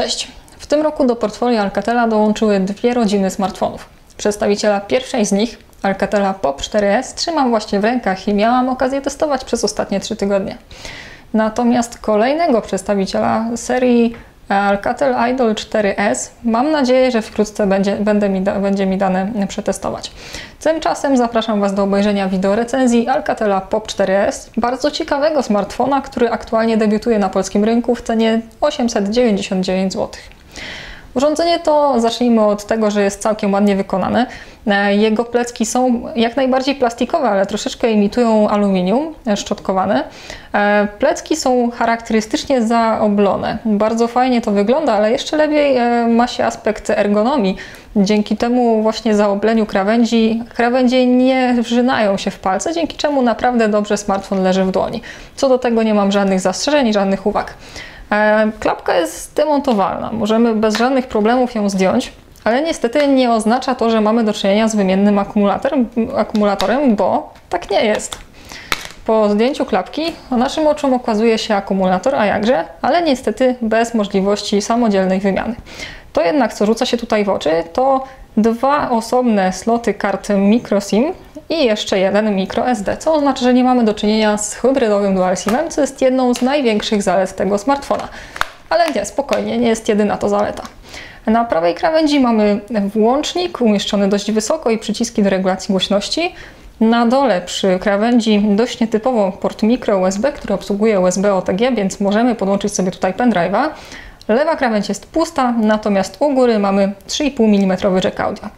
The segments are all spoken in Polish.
Cześć! W tym roku do portfolio Alcatela dołączyły dwie rodziny smartfonów. Przedstawiciela pierwszej z nich, Alcatela Pop 4S, trzymam właśnie w rękach i miałam okazję testować przez ostatnie 3 tygodnie. Natomiast kolejnego przedstawiciela serii Alcatel Idol 4S mam nadzieję, że wkrótce będzie, będę mi da, będzie mi dane przetestować. Tymczasem zapraszam Was do obejrzenia wideo recenzji Alcatela Pop 4S, bardzo ciekawego smartfona, który aktualnie debiutuje na polskim rynku w cenie 899 zł. Urządzenie to, zacznijmy od tego, że jest całkiem ładnie wykonane. E, jego plecki są jak najbardziej plastikowe, ale troszeczkę imitują aluminium e, szczotkowane. E, plecki są charakterystycznie zaoblone. Bardzo fajnie to wygląda, ale jeszcze lepiej ma się aspekt ergonomii. Dzięki temu właśnie zaobleniu krawędzi, krawędzie nie wrzynają się w palce, dzięki czemu naprawdę dobrze smartfon leży w dłoni. Co do tego nie mam żadnych zastrzeżeń, żadnych uwag. E, klapka jest demontowalna, możemy bez żadnych problemów ją zdjąć, ale niestety nie oznacza to, że mamy do czynienia z wymiennym akumulatorem, akumulatorem bo tak nie jest. Po zdjęciu klapki naszym oczom okazuje się akumulator, a jakże, ale niestety bez możliwości samodzielnej wymiany. To jednak, co rzuca się tutaj w oczy, to dwa osobne sloty kart microSIM i jeszcze jeden microSD, co oznacza, że nie mamy do czynienia z hybrydowym dual SIM-em, co jest jedną z największych zalet tego smartfona. Ale nie, spokojnie, nie jest jedyna to zaleta. Na prawej krawędzi mamy włącznik umieszczony dość wysoko i przyciski do regulacji głośności. Na dole przy krawędzi dość nietypowo port micro USB, który obsługuje USB OTG, więc możemy podłączyć sobie tutaj pendrive'a. Lewa krawędź jest pusta, natomiast u góry mamy 3,5 mm jack audio.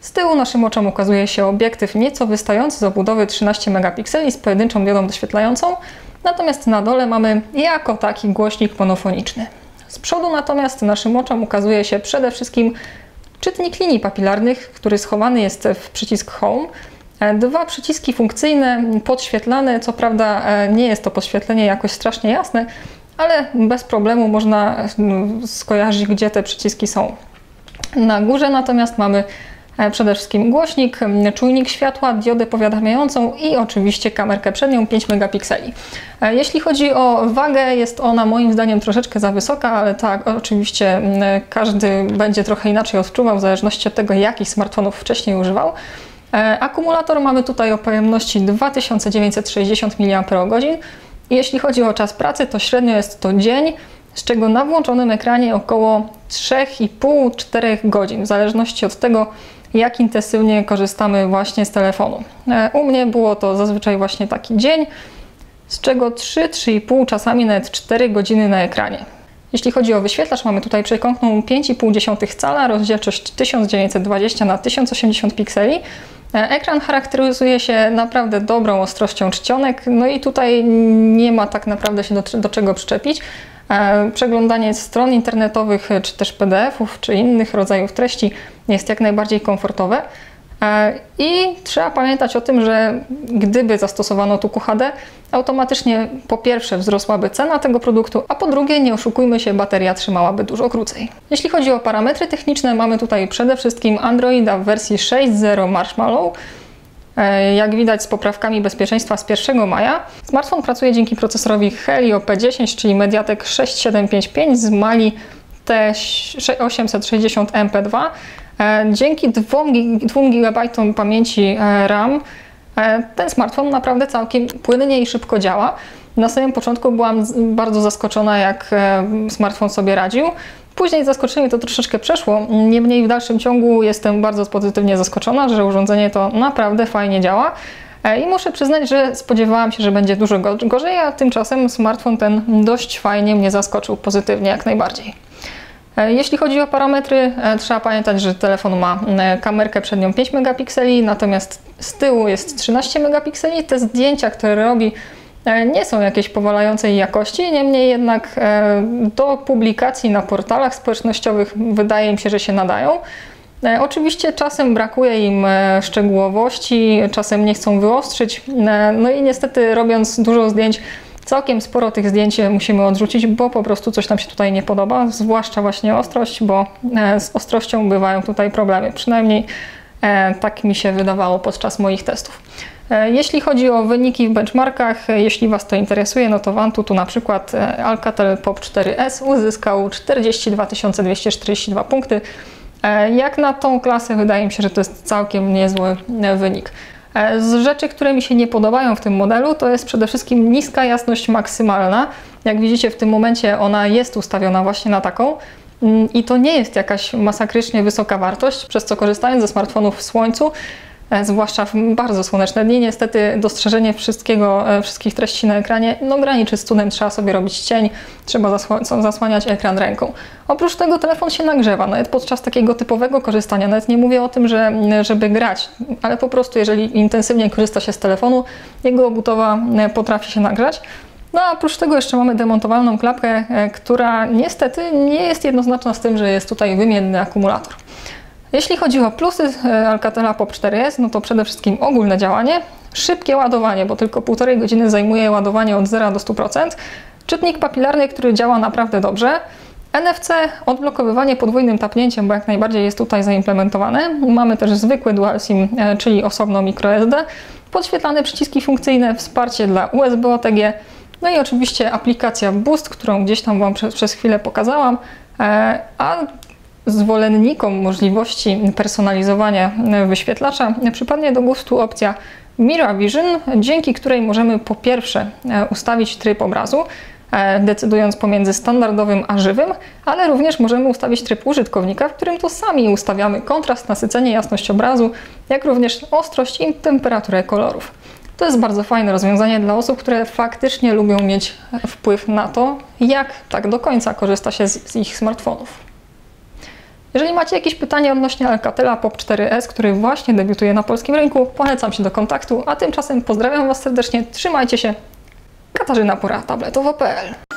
Z tyłu naszym oczom ukazuje się obiektyw nieco wystający z obudowy 13 megapikseli z pojedynczą diodą doświetlającą, natomiast na dole mamy jako taki głośnik monofoniczny. Z przodu natomiast naszym oczom ukazuje się przede wszystkim czytnik linii papilarnych, który schowany jest w przycisk Home. Dwa przyciski funkcyjne, podświetlane, co prawda e, nie jest to podświetlenie jakoś strasznie jasne, ale bez problemu można mm, skojarzyć, gdzie te przyciski są. Na górze natomiast mamy e, przede wszystkim głośnik, czujnik światła, diodę powiadamiającą i oczywiście kamerkę przednią 5 megapikseli. E, jeśli chodzi o wagę, jest ona moim zdaniem troszeczkę za wysoka, ale tak, oczywiście każdy będzie trochę inaczej odczuwał w zależności od tego, jakich smartfonów wcześniej używał. E, akumulator mamy tutaj o pojemności 2960 mAh, jeśli chodzi o czas pracy, to średnio jest to dzień, z czego na włączonym ekranie około 3,5-4 godzin, w zależności od tego, jak intensywnie korzystamy właśnie z telefonu. E, u mnie było to zazwyczaj właśnie taki dzień, z czego 3-3,5, czasami nawet 4 godziny na ekranie. Jeśli chodzi o wyświetlacz, mamy tutaj przekątną 5,5 cala, rozdzielczość 1920 na 1080 pikseli, E, ekran charakteryzuje się naprawdę dobrą ostrością czcionek, no i tutaj nie ma tak naprawdę się do, do czego przyczepić. E, przeglądanie stron internetowych, czy też PDF-ów, czy innych rodzajów treści jest jak najbardziej komfortowe. E, I trzeba pamiętać o tym, że gdyby zastosowano tu QHD, automatycznie po pierwsze wzrosłaby cena tego produktu, a po drugie, nie oszukujmy się, bateria trzymałaby dużo krócej. Jeśli chodzi o parametry techniczne, mamy tutaj przede wszystkim Androida w wersji 6.0 Marshmallow, e, jak widać z poprawkami bezpieczeństwa z 1 maja. Smartfon pracuje dzięki procesorowi Helio P10, czyli Mediatek 6755 z Mali T860 MP2. E, dzięki 2 GB pamięci e, RAM e, ten smartfon naprawdę całkiem płynnie i szybko działa. Na samym początku byłam bardzo zaskoczona, jak smartfon sobie radził. Później zaskoczenie to troszeczkę przeszło, niemniej w dalszym ciągu jestem bardzo pozytywnie zaskoczona, że urządzenie to naprawdę fajnie działa. I muszę przyznać, że spodziewałam się, że będzie dużo gorzej, a tymczasem smartfon ten dość fajnie mnie zaskoczył pozytywnie jak najbardziej. E, jeśli chodzi o parametry, e, trzeba pamiętać, że telefon ma e, kamerkę przednią 5 megapikseli, natomiast z tyłu jest 13 megapikseli. Te zdjęcia, które robi, nie są jakieś powalającej jakości, niemniej jednak do publikacji na portalach społecznościowych wydaje mi się, że się nadają. Oczywiście czasem brakuje im szczegółowości, czasem nie chcą wyostrzyć, no i niestety robiąc dużo zdjęć Całkiem sporo tych zdjęć musimy odrzucić, bo po prostu coś nam się tutaj nie podoba, zwłaszcza właśnie ostrość, bo e, z ostrością bywają tutaj problemy. Przynajmniej e, tak mi się wydawało podczas moich testów. E, Jeśli chodzi o wyniki w benchmarkach, e, jeśli Was to interesuje, no to w Antutu na przykład e, Alcatel Pop 4S uzyskał 42 242 punkty. Jak na tą klasę wydaje mi się, że to jest całkiem niezły wynik. Z rzeczy, które mi się nie podobają w tym modelu, to jest przede wszystkim niska jasność maksymalna. Jak widzicie, w tym momencie ona jest ustawiona właśnie na taką. Mm, I to nie jest jakaś masakrycznie wysoka wartość, przez co korzystając ze smartfonów w słońcu, zwłaszcza w bardzo słoneczne dni, niestety dostrzeżenie wszystkiego, e, wszystkich treści na ekranie no, graniczy z cudem, trzeba sobie robić cień, trzeba zasła- zasłaniać ekran ręką. Oprócz tego telefon się nagrzewa, nawet podczas takiego typowego korzystania, nawet nie mówię o tym, że, żeby grać, ale po prostu jeżeli intensywnie korzysta się z telefonu, jego obudowa e, potrafi się nagrzać. No a oprócz tego jeszcze mamy demontowalną klapkę, e, która niestety nie jest jednoznaczna z tym, że jest tutaj wymienny akumulator. Jeśli chodzi o plusy e, Alcatela Pop 4S, no to przede wszystkim ogólne działanie, szybkie ładowanie, bo tylko półtorej godziny zajmuje ładowanie od 0 do 100%, czytnik papilarny, który działa naprawdę dobrze, NFC, odblokowywanie podwójnym tapnięciem, bo jak najbardziej jest tutaj zaimplementowane. Mamy też zwykły dual SIM, e, czyli osobno microSD, podświetlane przyciski funkcyjne, wsparcie dla USB OTG, no i oczywiście aplikacja Boost, którą gdzieś tam Wam przez, przez chwilę pokazałam, e, a zwolennikom możliwości personalizowania wyświetlacza przypadnie do gustu opcja Mira Vision, dzięki której możemy po pierwsze e, ustawić tryb obrazu, e, decydując pomiędzy standardowym a żywym, ale również możemy ustawić tryb użytkownika, w którym to sami ustawiamy kontrast, nasycenie, jasność obrazu, jak również ostrość i temperaturę kolorów. To jest bardzo fajne rozwiązanie dla osób, które faktycznie lubią mieć wpływ na to, jak tak do końca korzysta się z, z ich smartfonów. Jeżeli macie jakieś pytania odnośnie Alcatela Pop 4S, który właśnie debiutuje na polskim rynku, polecam się do kontaktu, a tymczasem pozdrawiam Was serdecznie, trzymajcie się. Katarzyna Pora, tabletowo.pl